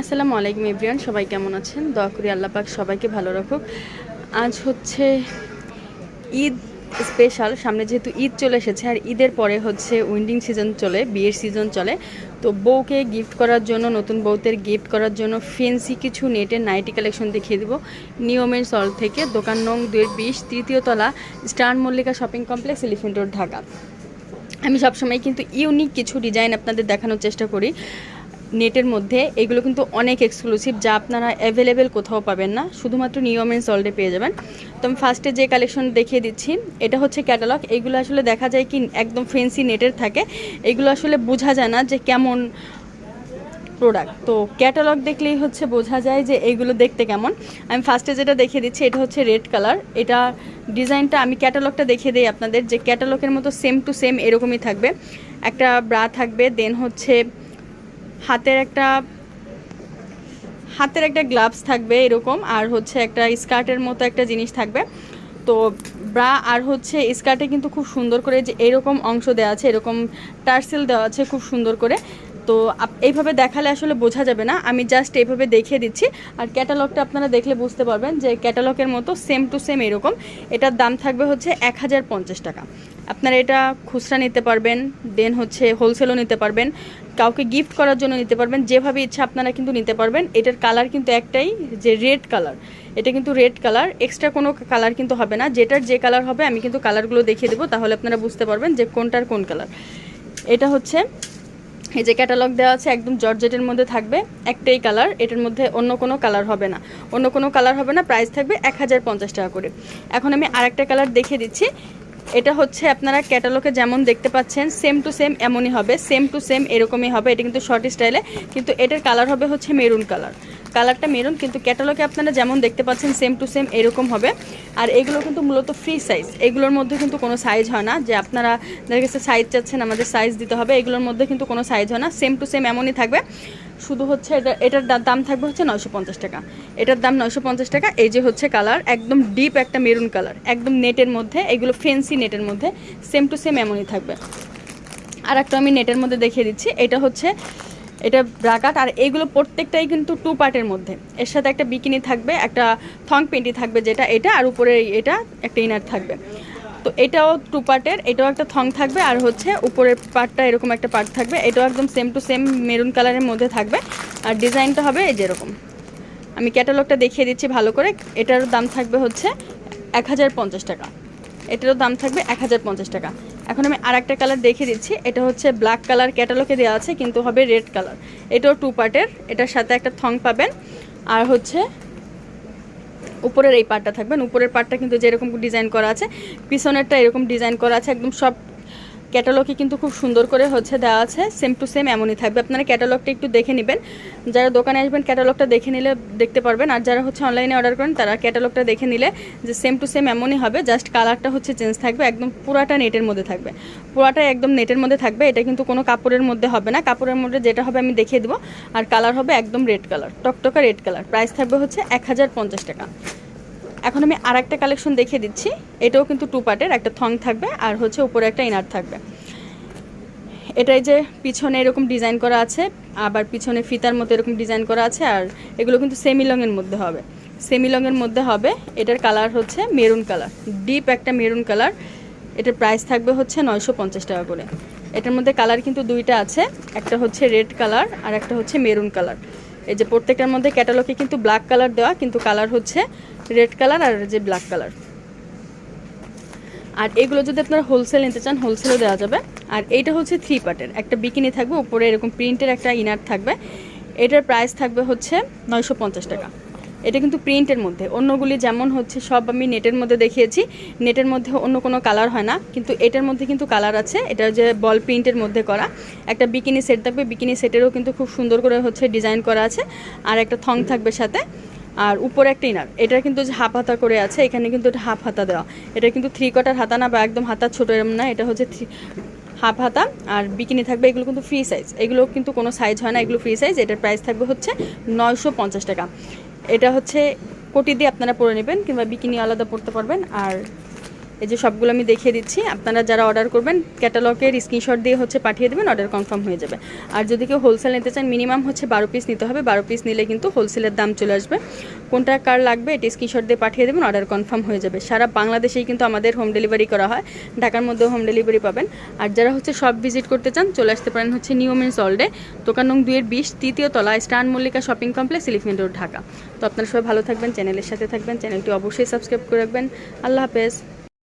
আসসালামু আলাইকুম এভরিয়ান সবাই কেমন আছেন? দয়া করি আল্লাহ পাক সবাইকে ভালো রাখুক। আজ হচ্ছে ঈদ স্পেশাল সামনে যেহেতু ঈদ চলে এসেছে, আর ঈদের পরে হচ্ছে উইন্ডিং সিজন চলে, বিয়ের সিজন চলে। তো বউকে গিফট করার জন্য, নতুন বউদের গিফট করার জন্য ফেন্সি কিছু নেটের নাইটি কালেকশন দেখিয়ে দেবো। নিয়মের সল থেকে দোকান নং দুয়ের বিশ, তৃতীয় তলা star Mallika shopping complex elephant road Dhaka. আমি সবসময় কিন্তু ইউনিক কিছু ডিজাইন আপনাদের দেখানোর চেষ্টা করি। নেটের মধ্যে, এগুলো কিন্তু অনেক এক্সক্লুসিভ যা আপনারা অ্যাভেলেবেল কোথাও পাবেন না, শুধুমাত্র নিয়ম অ্যান্ড সল্টে পেয়ে যাবেন। তো আমি ফার্স্টে যে কালেকশন দেখিয়ে দিচ্ছি, এটা হচ্ছে ক্যাটালগ এগুলো আসলে দেখা যায় কি একদম ফেন্সি নেটের থাকে, এগুলো আসলে বোঝা যায় না যে কেমন প্রোডাক্ট তো ক্যাটালগ দেখলেই হচ্ছে বোঝা যায় যে এইগুলো দেখতে কেমন। আমি ফার্স্টে যেটা দেখিয়ে দিচ্ছি, এটা হচ্ছে রেড কালার এটা ডিজাইনটা আমি ক্যাটালগটা দেখিয়ে দিই আপনাদের, যে ক্যাটালগের মতো সেম টু সেম এরকমই থাকবে। একটা ব্রা থাকবে দেন হচ্ছে হাতের একটা হাতের একটা গ্লাভস থাকবে এরকম, আর হচ্ছে একটা স্কার্টের মতো একটা জিনিস থাকবে। তো ব্রা, আর হচ্ছে স্কার্টে কিন্তু খুব সুন্দর করে যে এরকম অংশ দেওয়া আছে, এরকম টার্সেল দেওয়া আছে খুব সুন্দর করে। তো এইভাবে দেখালে আসলে বোঝা যাবে না। আমি জাস্ট এইভাবে দেখিয়ে দিচ্ছি। আর ক্যাটালগটা আপনারা দেখলে বুঝতে পারবেন যে ক্যাটালগের মতো সেম টু সেম এরকম। এটার দাম থাকবে হচ্ছে এক হাজার পঞ্চাশ টাকা। আপনারা এটা খুচরা নিতে পারবেন দেন হচ্ছে হোলসেলও নিতে পারবেন। কাউকে গিফট করার জন্য নিতে পারবেন, যেভাবে ইচ্ছা আপনারা কিন্তু নিতে পারবেন। এটার কালার কিন্তু একটাই, যে রেড কালার এটা কিন্তু রেড কালার এক্সট্রা কোনো কালার কিন্তু হবে না। যেটার যে কালার হবে, আমি কিন্তু কালারগুলো দেখিয়ে দেবো। তাহলে আপনারা বুঝতে পারবেন যে কোনটার কোন কালার এটা হচ্ছে এই যে ক্যাটালগ দেওয়া আছে একদম জর্জেটের মধ্যে থাকবে একটাই কালার এটার মধ্যে অন্য কোনো কালার হবে না। অন্য কোনো কালার হবে না প্রাইস থাকবে এক হাজার পঞ্চাশ টাকা করে। এখন আমি আরেকটা কালার দেখিয়ে দিচ্ছি। এটা হচ্ছে আপনারা ক্যাটালগে যেমন দেখতে পাচ্ছেন সেম টু সেম এমনই হবে সেম টু সেম এরকমই হবে, এটা কিন্তু শর্ট স্টাইলে কিন্তু এটার কালার হবে হচ্ছে মেরুন কালার কালারটা মেরুন, কিন্তু ক্যাটালগে আপনারা যেমন দেখতে পাচ্ছেন সেম টু সেম এরকম হবে। আর এগুলো কিন্তু মূলত ফ্রি সাইজ এগুলোর মধ্যে কিন্তু কোনো সাইজ হয় না। যে আপনারা দেখা গেছে সাইজ চাচ্ছেন, আমাদের সাইজ দিতে হবে, এগুলোর মধ্যে কিন্তু কোনো সাইজ হয় না। সেম টু সেম এমনই থাকবে। শুধু হচ্ছে এটা, এটার দাম থাকবে হচ্ছে নয়শো পঞ্চাশ টাকা। এটার দাম নয়শো পঞ্চাশ টাকা। এই যে হচ্ছে কালার, একদম ডিপ একটা মেরুন কালার। একদম নেটের মধ্যে, এগুলো ফেন্সি নেটের মধ্যে সেম টু সেম এমনই থাকবে। আর একটা আমি নেটের মধ্যে দেখিয়ে দিচ্ছি। এটা হচ্ছে এটা ব্রাকাট আর এইগুলো প্রত্যেকটাই কিন্তু টু পার্টের মধ্যে। এর সাথে একটা বিকিনি থাকবে, একটা থং পেন্টি থাকবে যেটা এটা, আর উপরে এটা একটা ইনার থাকবে। তো এটাও টু পার্টের এটাও একটা থং থাকবে, আর হচ্ছে উপরের পার্টটা এরকম একটা পার্ট থাকবে, এটাও একদম সেম টু সেম মেরুন কালারের মধ্যে থাকবে। আর ডিজাইনটা হবে এই যেরকম আমি ক্যাটালগটা দেখিয়ে দিচ্ছি ভালো করে এটার দাম থাকবে হচ্ছে এক হাজার পঞ্চাশ টাকা। এটারও দাম থাকবে এক হাজার পঞ্চাশ টাকা। এখন আমি আর একটা কালার দেখে দিচ্ছি। এটা হচ্ছে ব্ল্যাক কালার ক্যাটালগে দেওয়া আছে, কিন্তু হবে রেড কালার এটাও টু পার্টের এটার সাথে একটা থং পাবেন। আর হচ্ছে উপরের এই পার্টটা থাকবেন। উপরের পার্টটা কিন্তু যেরকম ডিজাইন করা আছে, পিছনেরটা এরকম ডিজাইন করা আছে, একদম সব ক্যাটালগে কিন্তু খুব সুন্দর করে হচ্ছে দেওয়া আছে সেম টু সেম এমনই থাকবে। আপনারা ক্যাটালগটা একটু দেখে নেবেন। যারা দোকানে আসবেন, ক্যাটালগটা দেখে নিলে দেখতে পারবেন। আর যারা হচ্ছে অনলাইনে অর্ডার করেন, তারা ক্যাটালগটা দেখে নিলে যে সেম টু সেম এমনই হবে জাস্ট কালারটা হচ্ছে চেঞ্জ থাকবে, একদম পুরাটা নেটের মধ্যে থাকবে। পুরাটা একদম নেটের মধ্যে থাকবে, এটা কিন্তু কোনো কাপড়ের মধ্যে হবে না। কাপড়ের মধ্যে যেটা হবে আমি দেখিয়ে দেবো। আর কালার হবে একদম রেড কালার টকটকা রেড কালার প্রাইস থাকবে হচ্ছে এক হাজার পঞ্চাশ টাকা। এখন আমি আর একটা কালেকশন দেখিয়ে দিচ্ছি। এটাও কিন্তু টু পার্টের একটা থং থাকবে আর হচ্ছে উপরে একটা ইনার থাকবে। এটাই যে পিছনে এরকম ডিজাইন করা আছে, আবার পিছনে ফিতার মতো এরকম ডিজাইন করা আছে আর এগুলো কিন্তু সেমি লংয়ের মধ্যে হবে। সেমি লংয়ের মধ্যে হবে, এটার কালার হচ্ছে মেরুন কালার ডিপ একটা মেরুন কালার এটার প্রাইস থাকবে হচ্ছে নয়শো পঞ্চাশ টাকা করে। এটার মধ্যে কালার কিন্তু দুইটা আছে, একটা হচ্ছে রেড কালার আর একটা হচ্ছে মেরুন কালার এই যে প্রত্যেকটার মধ্যে ক্যাটালগে কিন্তু ব্ল্যাক কালার দেওয়া, কিন্তু কালার হচ্ছে রেড কালার আর যে ব্ল্যাক কালার আর এগুলো যদি আপনারা হোলসেল নিতে চান হোলসেলও দেওয়া যাবে। আর এইটা হচ্ছে থ্রি পার্টের একটা বিকিনি থাকবে, উপরে এরকম প্রিন্টের একটা ইনার থাকবে। এটার প্রাইস থাকবে হচ্ছে নয়শো পঞ্চাশ টাকা। এটা কিন্তু প্রিন্টের মধ্যে। অন্যগুলি যেমন হচ্ছে সব আমি নেটের মধ্যে দেখিয়েছি। নেটের মধ্যে অন্য কোনো কালার হয় না, কিন্তু এটার মধ্যে কিন্তু কালার আছে। এটা যে বল প্রিন্টের মধ্যে করা। একটা বিকিনি সেট থাকবে, বিকিনি সেটেরও কিন্তু খুব সুন্দর করে হচ্ছে ডিজাইন করা আছে। আর একটা থং থাকবে সাথে। আর উপরে একটা ইনার। এটা কিন্তু যে হাফ হাতা করে আছে, এখানে কিন্তু এটা হাফ হাতা দেওয়া। এটা কিন্তু থ্রি কোয়ার্টার হাতা না বা একদম হাতা ছোটো এরম না, এটা হচ্ছে থ্রি হাফ হাতা। আর বিকিনি থাকবে, এগুলো কিন্তু ফ্রি সাইজ এগুলো কিন্তু কোনো সাইজ হয় না, এগুলো ফ্রি সাইজ এটার প্রাইস থাকবে হচ্ছে নয়শো পঞ্চাশ টাকা। এটা হচ্ছে কোটি দিয়ে আপনারা পরে নেবেন কিংবা বিকিনি আলাদা পরতে পারবেন। আর এই যে সবগুলো আমি দেখিয়ে দিচ্ছি, আপনারা যারা অর্ডার করবেন ক্যাটালগের স্ক্রিনশট দিয়ে হচ্ছে পাঠিয়ে দেবেন অর্ডার কনফার্ম হয়ে যাবে। আর যদি কেউ হোলসেল নিতে চান মিনিমাম হচ্ছে বারো পিস নিতে হবে। বারো পিস নিলে কিন্তু হোলসেলের দাম চলে আসবে। কোনটা কার লাগবে, এটি স্ক্রিনশট দিয়ে পাঠিয়ে দেবেন অর্ডার কনফার্ম হয়ে যাবে। সারা বাংলাদেশেই কিন্তু আমাদের হোম ডেলিভারি করা হয়, ঢাকার মধ্যেও হোম ডেলিভারি পাবেন। আর যারা হচ্ছে সব ভিজিট করতে চান, চলে আসতে পারেন হচ্ছে নিউ মেন্স অলডে দোকান নং দুয়ের বিশ, তৃতীয় তলা, star Mallika shopping complex elephant road Dhaka. তো আপনারা সবাই ভালো থাকবেন চ্যানেলের সাথে থাকবেন চ্যানেলটি অবশ্যই সাবস্ক্রাইব করে রাখবেন। আল্লাহ হাফেজ।